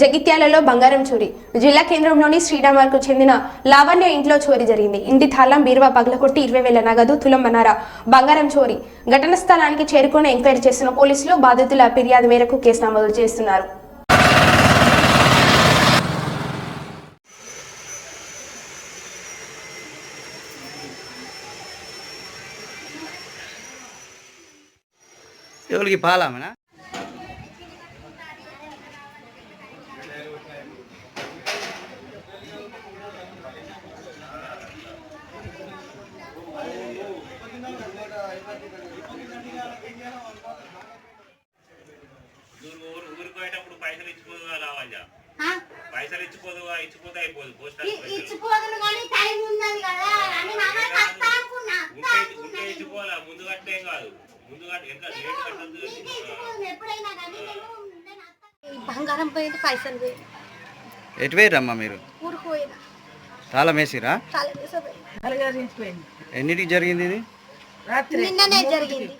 జగిత్యాలలో బంగారం చోరీ. జిల్లా కేంద్రంలోని శ్రీరామర్కు చెందిన లావణ్య ఇంట్లో చోరీ జరిగింది. ఇంటి తాళం బీరువా పగలగొట్టి ఇరవై వేల నగదు తులం బంగారం చోరీ. ఘటన స్థలానికి చేరుకుని ఎంక్వైరీ చేస్తున్న పోలీసులు బాధితుల ఫిర్యాదు మేరకు కేసు నమోదు చేస్తున్నారు. ఎవరికి పాలామనా? ఊరు ఊరు ఊరికి పోయేటప్పుడు పైసలు ఇచ్చిపోదుగా రావాలా ఆ? పైసలు ఇచ్చిపోదుగా ఇచ్చిపోతే అయిపోదు పోస్ట్ ఇ- ఆఫీస్ పైసలు ఇచ్చిపోదును కానీ టైం ఉన్నది కదా అని నాన్న వస్తా అనుకున్నా. వస్తా ఉంటే అనుకున్నా ఉంటే ఇచ్చిపోవాలా? ముందు కట్టేం కాదు. ముందు కట్ట ఎంత లేట్ కట్టద్దు నీకే ఇచ్చిపోదును ఎప్పుడైనా కానీ నేను నేను వస్తా. ఈ బంగారం పోయింది పైసలు పోయింది. ఎటు మీరు? ఊరికి పోయినా. తాళం వేసిరా ఎన్నిటికి జరిగింది ఇది? నిన్ననే జరిగింది